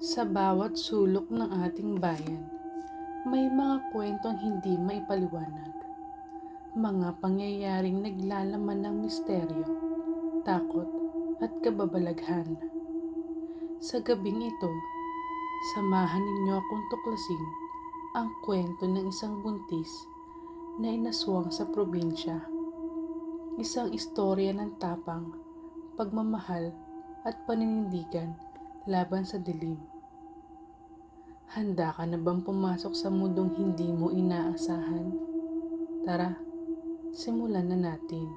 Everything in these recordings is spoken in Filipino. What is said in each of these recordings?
Sa bawat sulok ng ating bayan, may mga kwentong hindi maipaliwanag. Mga pangyayaring naglalaman ng misteryo, takot at kababalaghan. Sa gabing ito, samahan ninyo akong tuklasin ang kwento ng isang buntis na inaswang sa probinsya. Isang istorya ng tapang, pagmamahal at paninindigan laban sa dilim. Handa ka na bang pumasok sa mundong hindi mo inaasahan? Tara, simulan na natin.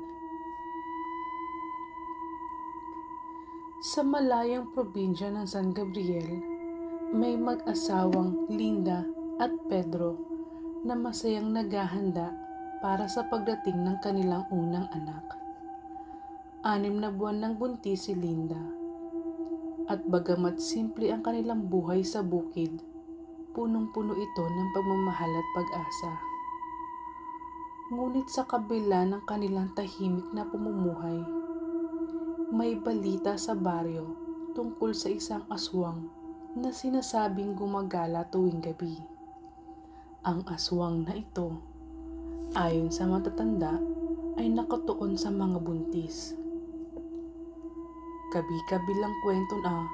Sa malayang probinsya ng San Gabriel, may mag-asawang Linda at Pedro na masayang naghahanda para sa pagdating ng kanilang unang anak. Anim na buwan ng buntis si Linda at bagamat simple ang kanilang buhay sa bukid, punong-puno ito ng pagmamahal at pag-asa. Ngunit sa kabila ng kanilang tahimik na pamumuhay, may balita sa baryo tungkol sa isang aswang na sinasabing gumagala tuwing gabi. Ang aswang na ito, ayon sa matatanda, ay nakatuon sa mga buntis. Kabi-kabilang kwento na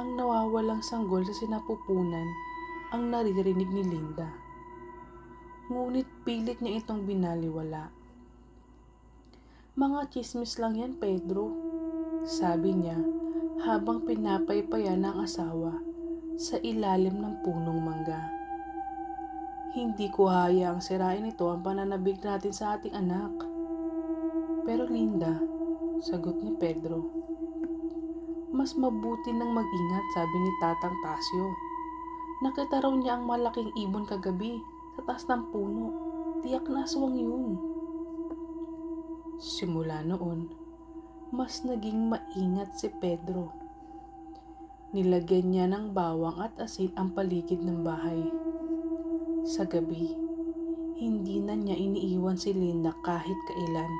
ang nawawalang sanggol sa sinapupunan ang naririnig ni Linda. Ngunit pilit niya itong binaliwala. Mga chismis lang yan, Pedro. Sabi niya habang pinapaypaya ng asawa sa ilalim ng punong mangga. Hindi ko hayaang sirain ito ang pananabik natin sa ating anak. Pero Linda, sagot ni Pedro, mas mabuti nang mag-ingat sabi ni Tatang Tasyo. Nakita raw niya ang malaking ibon kagabi sa taas ng puno. Tiyak na aswang yun. Simula noon, mas naging maingat si Pedro. Nilagyan niya ng bawang at asin ang paligid ng bahay. Sa gabi, hindi na niya iniiwan si Linda kahit kailan.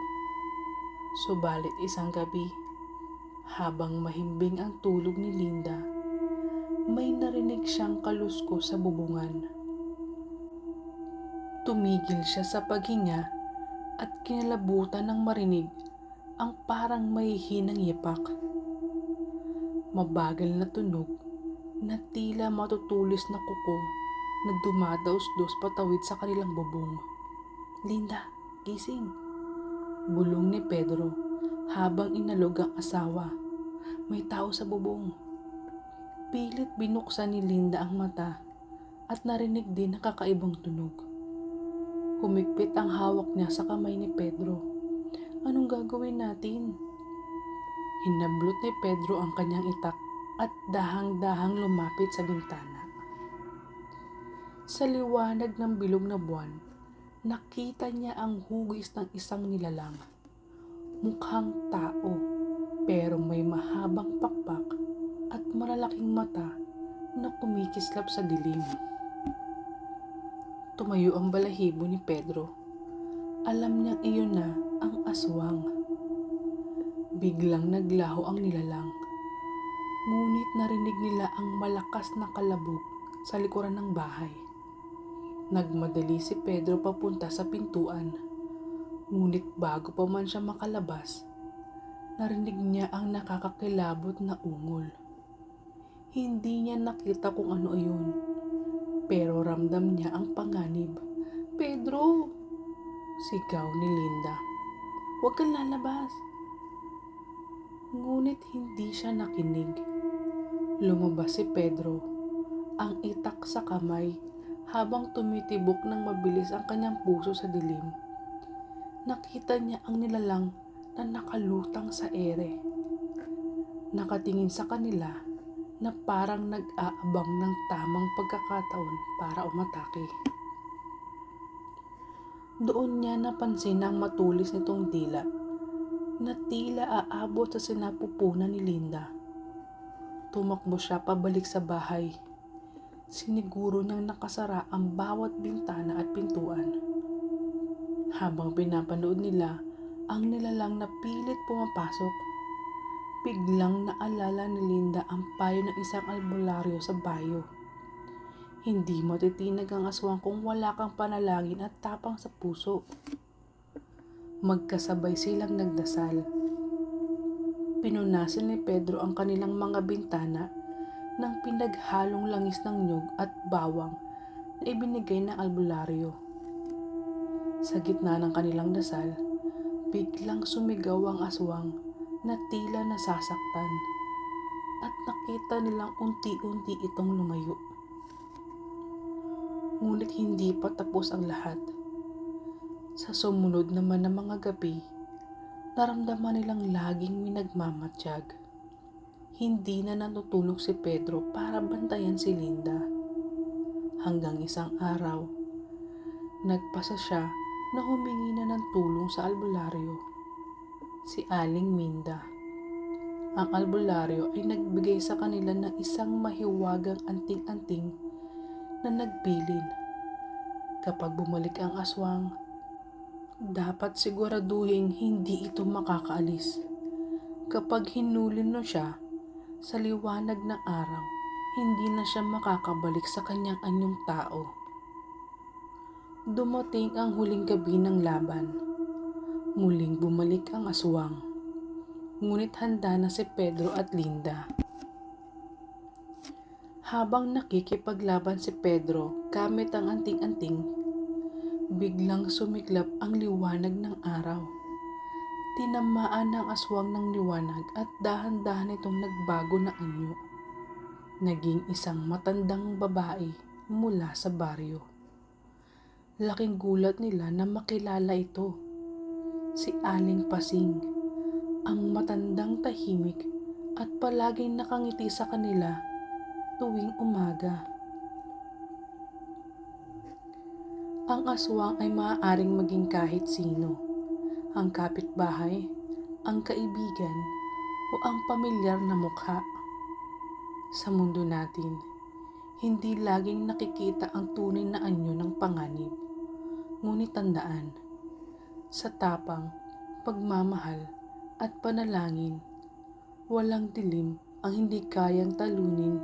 Subalit isang gabi, habang mahimbing ang tulog ni Linda, may narinig siyang kalusko sa bubungan. Tumigil siya sa paghinga at kinalabutan ng marinig ang parang may hinang yipak. Mabagal na tunog na tila matutulis na kuko na dumadaos-dos patawid sa kanilang bubong. Linda, gising! Bulong ni Pedro habang inalog ang asawa. May tao sa bubong. Pilit binuksan ni Linda ang mata at narinig din ang kakaibang tunog. Humigpit ang hawak niya sa kamay ni Pedro. Anong gagawin natin? Hinablot ni Pedro ang kanyang itak at dahang-dahang lumapit sa bintana. Sa liwanag ng bilog na buwan, nakita niya ang hugis ng isang nilalang. Mukhang tao, pero may mahabang pakpak at malalaking mata na kumikislap sa dilim. Tumayo ang balahibo ni Pedro. Alam niyang iyon na ang aswang. Biglang naglaho ang nilalang. Ngunit narinig nila ang malakas na kalabog sa likuran ng bahay. Nagmadali si Pedro papunta sa pintuan. Ngunit bago pa man siya makalabas, narinig niya ang nakakakilabot na ungol. Hindi niya nakita kung ano iyon, pero ramdam niya ang panganib. Pedro! Sigaw ni Linda. Huwag kang lalabas. Ngunit hindi siya nakinig. Lumabas si Pedro, ang itak sa kamay habang tumitibok ng mabilis ang kanyang puso sa dilim. Nakita niya ang nilalang na nakalutang sa ere. Nakatingin sa kanila na parang nag-aabang ng tamang pagkakataon para umatake. Doon niya napansin ang matulis nitong dila na tila aabot sa sinapupunan ni Linda. Tumakbo siya pabalik sa bahay. Siniguro niyang nakasara ang bawat bintana at pintuan. Habang pinapanood nila ang nilalang na pilit pumapasok, Biglang naalala ni Linda ang payo ng isang albularyo sa bayo. Hindi matitinag ang aswang kung wala kang panalangin at tapang sa puso. Magkasabay silang nagdasal. Pinunasan ni Pedro ang kanilang mga bintana ng pinaghalong langis ng nyug at bawang na ibinigay ng albularyo. Sa gitna ng kanilang dasal, biglang sumigaw ang aswang na tila nasasaktan at nakita nilang unti-unti itong lumayo. Ngunit hindi pa tapos ang lahat. Sa sumunod naman ng mga gabi, naramdaman nilang laging minagmamatsyag. Hindi na natutulog si Pedro para bantayan si Linda. Hanggang isang araw, nagpasa siya na humingi na ng tulong sa albularyo si Aling Minda. Ang albularyo ay nagbigay sa kanila ng isang mahiwagang anting-anting na nagbilin. Kapag bumalik ang aswang, dapat siguraduhin hindi ito makakaalis. Kapag hinulin mo siya sa liwanag ng araw, hindi na siya makakabalik sa kanyang anyong tao. Dumating ang huling gabi ng laban Muling bumalik ang aswang. Ngunit handa na si Pedro at Linda. Habang nakikipaglaban si Pedro gamit ang anting-anting, biglang sumiklap ang liwanag ng araw. Tinamaan ng aswang ng liwanag at dahan-dahan itong nagbago na anyo. Naging isang matandang babae mula sa baryo. Laking gulat nila na makilala ito si Aling Pasing, ang matandang tahimik at palaging nakangiti sa kanila tuwing umaga. Ang aswang ay maaaring maging kahit sino, ang kapitbahay, ang kaibigan, o ang pamilyar na mukha. Sa mundo natin, hindi laging nakikita ang tunay na anyo ng panganib. Ngunit tandaan, sa tapang, pagmamahal at panalangin. Walang dilim ang hindi kayang talunin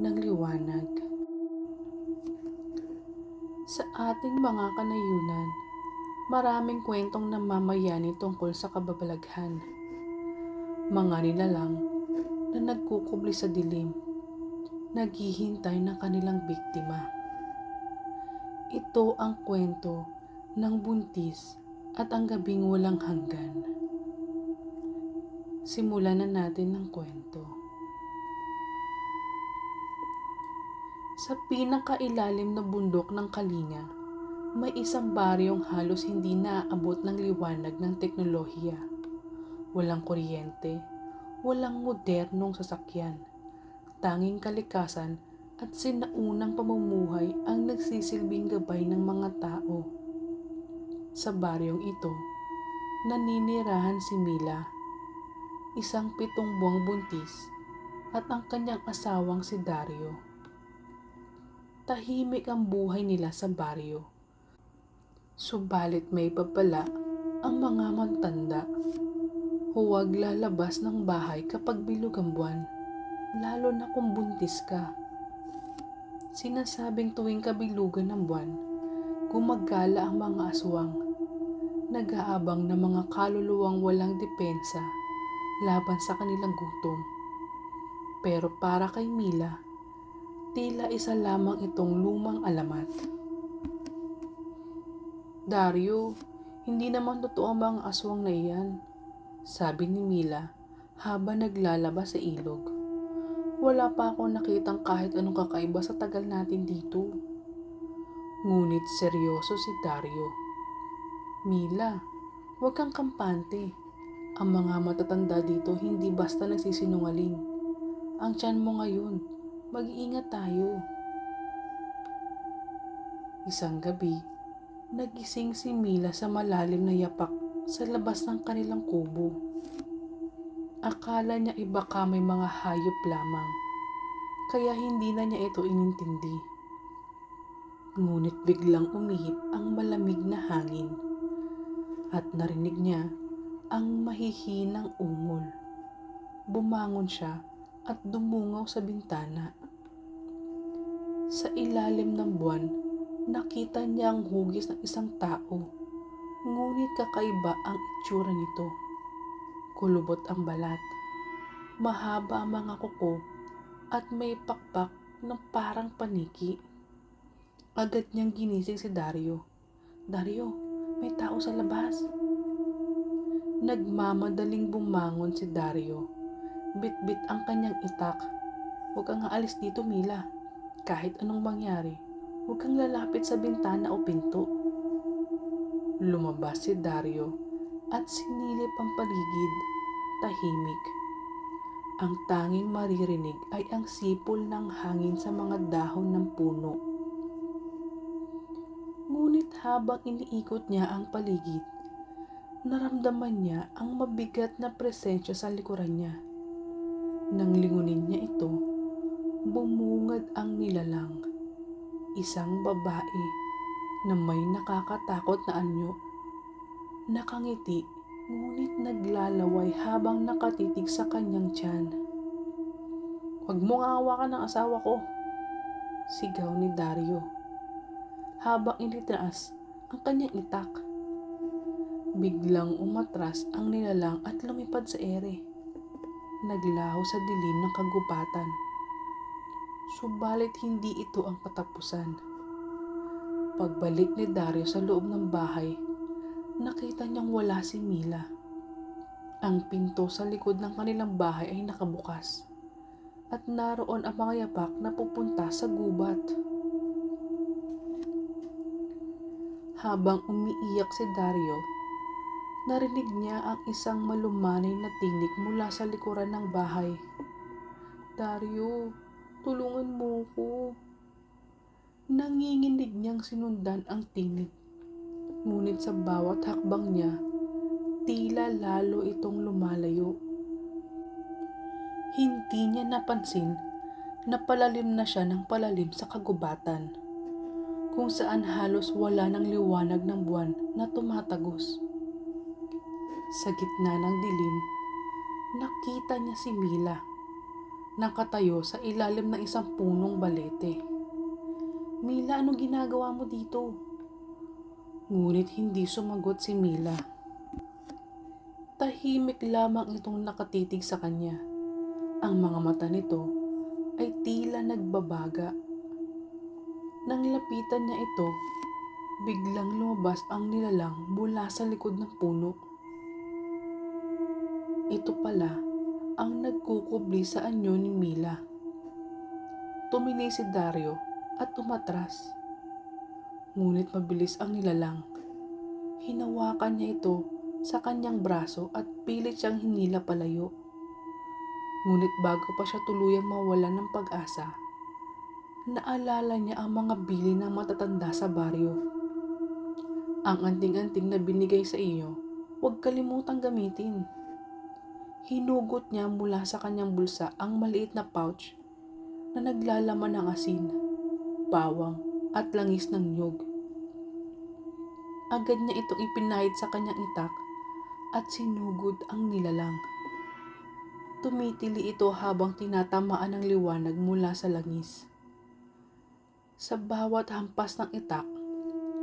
ng liwanag. Sa ating mga kanayunan, maraming kwentong namamayani tungkol sa kababalaghan. Mga nilalang na nagkukubli sa dilim, naghihintay ng kanilang biktima. Ito ang kwento ng buntis at ang gabing walang hanggan. Simulan na natin ng kwento. Sa pinakailalim na bundok ng Kalinga, may isang baryong halos hindi naaabot ng liwanag ng teknolohiya. Walang kuryente, walang modernong sasakyan. Tanging kalikasan at sinaunang pamumuhay ang nagsisilbing gabay ng mga tao sa baryong ito, naninirahan si Mila, isang pitong buwang buntis, at ang kanyang asawang si Dario. Tahimik ang buhay nila sa baryo. Subalit may papala ang mga mantanda. Huwag lalabas ng bahay kapag bilog ang buwan, lalo na kung buntis ka. Sinasabing tuwing kabilugan ng buwan, gumagala ang mga aswang nag-aabang ng mga kaluluwang walang depensa laban sa kanilang gutom. Pero para kay Mila, tila isa lamang itong lumang alamat. Dario, hindi naman totoo ang mga aswang na iyan, sabi ni Mila habang naglalaba sa ilog. Wala pa ako nakitang kahit anong kakaiba sa tagal natin dito. Ngunit seryoso si Dario Mila, huwag kang kampante. Ang mga matatanda dito hindi basta nagsisinungaling. Ang tiyan mo ngayon, mag-iingat tayo. Isang gabi, nagising si Mila sa malalim na yapak sa labas ng kanilang kubo. Akala niya iba ka may mga hayop lamang, kaya hindi na niya ito inintindi. Ngunit biglang umihip ang malamig na hangin at narinig niya ang mahihinang ungol. bumangon siya at dumungaw sa bintana. Sa ilalim ng buwan, nakita niya ang hugis ng isang tao. Ngunit kakaiba ang itsura nito. Kulubot ang balat. Mahaba ang mga kuko at may pakpak ng parang paniki. Agad niyang ginising si Dario. Dario, may tao sa labas. Nagmamadaling bumangon si Dario. Bit-bit ang kanyang itak. Huwag kang aalis dito, Mila. Kahit anong mangyari, huwag kang lalapit sa bintana o pinto. Lumabas si Dario at sinilip ang paligid. Tahimik. Ang tanging maririnig ay ang sipol ng hangin sa mga dahon ng puno. Ngunit habang iniikot niya ang paligid, naramdaman niya ang mabigat na presensya sa likuran niya. Nang lingunin niya ito, bumungad ang nilalang. Isang babae na may nakakatakot na anyo. Nakangiti ngunit naglalaway habang nakatitig sa kanyang tiyan. Huwag mong hawakan ng asawa ko, sigaw ni Dario. Habang initaas ang kanyang itak. Biglang umatras ang nilalang at lumipad sa ere. Naglaho sa dilim ng kagubatan. Subalit hindi ito ang katapusan. Pagbalik ni Dario sa loob ng bahay, nakita niyang wala si Mila. Ang pinto sa likod ng kanilang bahay ay nakabukas at naroon ang mga yapak na pupunta sa gubat. Habang umiiyak si Dario, narinig niya ang isang malumanay na tinig mula sa likuran ng bahay. Dario, tulungan mo ko. Nanginginig niyang sinundan ang tinig. Ngunit sa bawat hakbang niya, tila lalo itong lumalayo. Hindi niya napansin na palalim na siya ng palalim sa kagubatan, kung saan halos wala ng liwanag ng buwan na tumatagos. Sa gitna ng dilim, nakita niya si Mila, nakatayo sa ilalim ng isang punong balete. Mila, anong ginagawa mo dito? Ngunit hindi sumagot si Mila. Tahimik lamang itong nakatitig sa kanya. Ang mga mata nito ay tila nagbabaga. Nang lapitan niya ito, biglang lumabas ang nilalang mula sa likod ng puno. Ito pala ang nagkukubli sa anyo ni Mila. Tumili si Dario at umatras. Ngunit mabilis ang nilalang. Hinawakan niya ito sa kanyang braso at pilit siyang hinila palayo. Ngunit bago pa siya tuluyang mawala ng pag-asa, naalala niya ang mga bili ng matatanda sa baryo. Ang anting-anting na binigay sa iyo, huwag kalimutang gamitin. Hinugot niya mula sa kanyang bulsa ang maliit na pouch na naglalaman ng asin, bawang at langis ng nyog. Agad niya itong ipinahid sa kanyang itak at sinugod ang nilalang. Tumitili ito habang tinatamaan ng liwanag mula sa langis. Sa bawat hampas ng itak,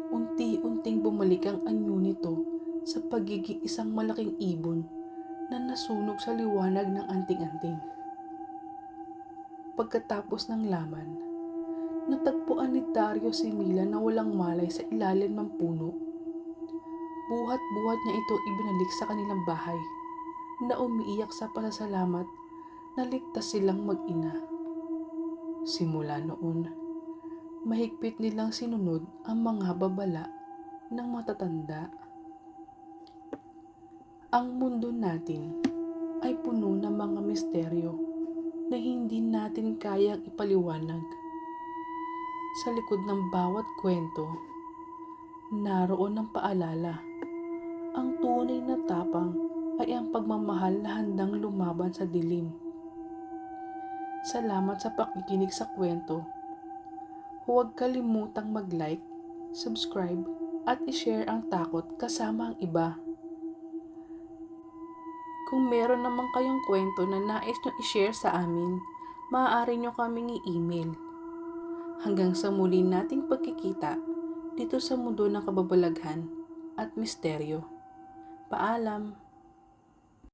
unti-unting bumalik ang anyo nito sa pagiging isang malaking ibon na nasunog sa liwanag ng anting-anting. Pagkatapos ng laman, natagpuan ni Dario si Mila na walang malay sa ilalim ng puno. Buhat-buhat niya ito ibinalik sa kanilang bahay na umiiyak sa pasasalamat na ligtas silang mag-ina. Simula noon, mahigpit nilang sinunod ang mga babala ng matatanda. Ang mundo natin ay puno ng mga misteryo na hindi natin kayang ipaliwanag. Sa likod ng bawat kwento, naroon ang paalala. Ang tunay na tapang ay ang pagmamahal na handang lumaban sa dilim. Salamat sa pakikinig sa kwento. Huwag kalimutang mag-like, subscribe, at i-share ang takot kasama ang iba. Kung meron naman kayong kwento na nais nyo i-share sa amin, maaari nyo kaming i-email. Hanggang sa muli nating pagkikita dito sa mundo ng kababalaghan at misteryo. Paalam!